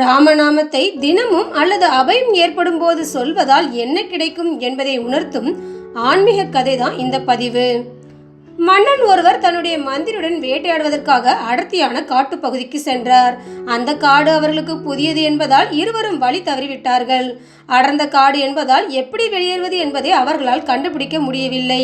ராமநாமத்தை தினமும் அல்லது அபயம் ஏற்படும் போது சொல்வதால் என்ன கிடைக்கும் என்பதை உணர்த்தும் ஆன்மீக கதை தான் இந்த பதிவு. மன்னன் ஒருவர் தன்னுடைய மந்திரியுடன் வேட்டையாடுவதற்காக அடர்த்தியான காட்டுப்பகுதிக்கு சென்றார். அந்த காடு அவர்களுக்கு புதியது என்பதால் இருவரும் வழி தவறிவிட்டார்கள். அடர்ந்த காடு என்பதால் எப்படி வெளியேறுவது என்பதை அவர்களால் கண்டுபிடிக்க முடியவில்லை.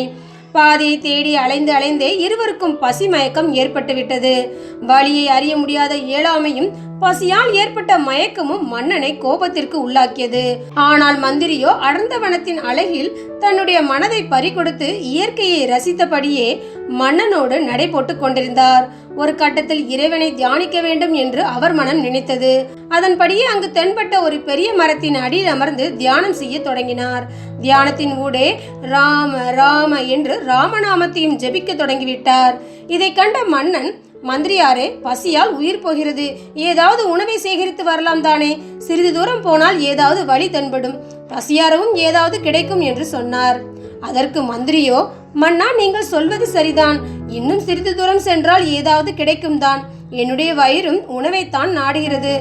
பாதையை தேடி அலைந்து அலைந்தே இருவருக்கும் பசி மயக்கம் ஏற்பட்டுவிட்டது. வழியை அறிய முடியாத இயலாமையும் பசியால் ஏற்பட்ட மயக்கமும் மன்னனை கோபத்திற்கு உள்ளாக்கியது. ஆனால் மந்திரியோ அடர்ந்த வனத்தின் அழகில் தன்னுடைய மனதை பறிகொடுத்து இயற்கையை ரசித்தபடியே மன்னனோடு நடை போட்டுக் கொண்டிருந்தார். ஒரு கட்டத்தில் இறைவனை தியானிக்க வேண்டும் என்று அவர் மனம் நினைத்தது. அதன்படியே அங்கு தென்பட்ட ஒரு பெரிய மரத்தின் அடியில் அமர்ந்து தியானம் செய்ய தொடங்கினார். தியானத்தின் ஊடே ராம ராம என்று ராமநாமத்தையும் ஜெபிக்க தொடங்கிவிட்டார். இதை கண்ட மன்னன் மந்திரியாரே பசியால் உயிர் போகிறது. ஏதாவது உணவை சேகரித்து வரலாம் தானே. சிறிது தூரம் போனால் ஏதாவது வழி தென்படும். பசியாரவும் ஏதாவது கிடைக்கும் என்று சொன்னார். அதற்கு மந்திரியோ மன்னா நீங்கள் சொல்வது சரிதான். இன்னும் சிறிது தூரம் சென்றால் ஏதாவது கிடைக்கும் தான். என்னுடைய வயிறும் உணவைத்தான் நாடுகிறது.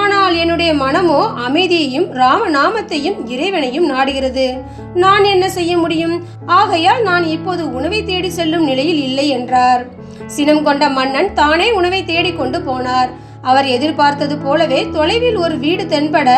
ஆனால் என்னுடைய மனமோ அமைதியையும் ராமநாமத்தையும் இறைவனையும் நாடுகிறது. நான் என்ன செய்ய முடியும்? ஆகையால் நான் இப்போது உணவை தேடி செல்லும் நிலையில் இல்லை என்றார். சினம் கொண்ட மன்னன் தானே உணவை தேடிக்கொண்டு போனார். அவர் எதிர்பார்த்தது போலவே தொலைவில் ஒரு வீடு தென்பட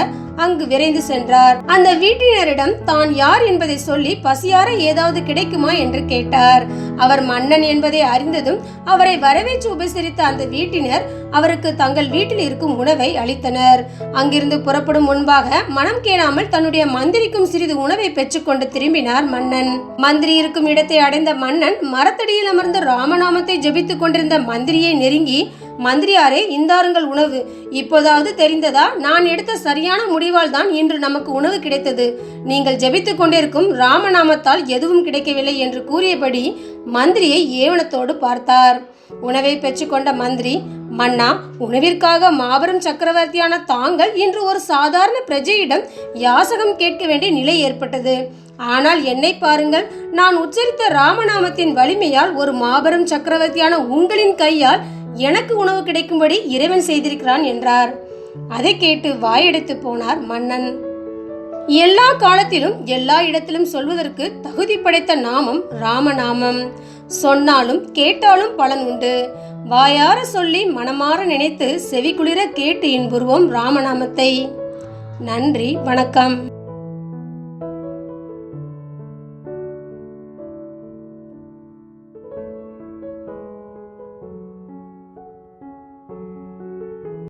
அங்கு விரைந்து சென்றார். அந்த வீட்டினரிடம் தான் யார் என்பதை சொல்லி பசியார ஏதாவது கிடைக்குமா? என்று கேட்டார். அவர் மன்னன் என்பதை அறிந்ததும் அவரை வரவேற்று உபசரித்த அந்த வீட்டினர் அவருக்கு தங்கள் வீட்டில் இருக்கும் உணவை அளித்தனர். அங்கிருந்து புறப்படும் முன்பாக மனம் கேளாமல் தன்னுடைய மந்திரிக்கும் சிறிது உணவை பெற்றுக்கொண்டு திரும்பினார் மன்னன். மந்திரி இருக்கும் இடத்தை அடைந்த மன்னன் மரத்தடியில் அமர்ந்து ராமநாமத்தை ஜெபித்துக் கொண்டிருந்த மந்திரியை நெருங்கி மந்திரியாரே இந்தாருங்கள் உணவு. இப்போதாவது தெரிந்ததா? நான் எடுத்த சரியான முடிவால் தான் இன்று நமக்கு உணவு கிடைத்தது. நீங்கள் ஜெபித்து கொண்டிருக்கும் ராமநாமத்தால் எதுவும் கிடைக்கவில்லை என்று கூறியபடி மந்திரியை ஏவனத்தோடு பார்த்தார். உணவை பெற்றுக்கொண்ட மந்திரி மன்னா உணவிற்காக மாபெரும் சக்கரவர்த்தியான தாங்கள் இன்று ஒரு சாதாரண பிரஜையிடம் யாசகம் கேட்க வேண்டிய நிலை ஏற்பட்டது. ஆனால் என்னை பாருங்கள் நான் உச்சரித்த ராமநாமத்தின் வலிமையால் ஒரு மாபெரும் சக்கரவர்த்தியான உங்களின் கையால் எனக்கு உணவு கிடைக்கும்படி இறைவன் செய்திருக்கிறான் என்றார். அதை கேட்டு வாயெடுத்து போனார் மன்னன். எல்லா காலத்திலும் எல்லா இடத்திலும் சொல்வதற்கு தகுதி படைத்த நாமம் ராமநாமம். சொன்னாலும் கேட்டாலும் பலன் உண்டு. வாயார சொல்லி மனமாற நினைத்து செவிக்குளிர கேட்டு இன்புறுவோம் ராமநாமத்தை. நன்றி வணக்கம்.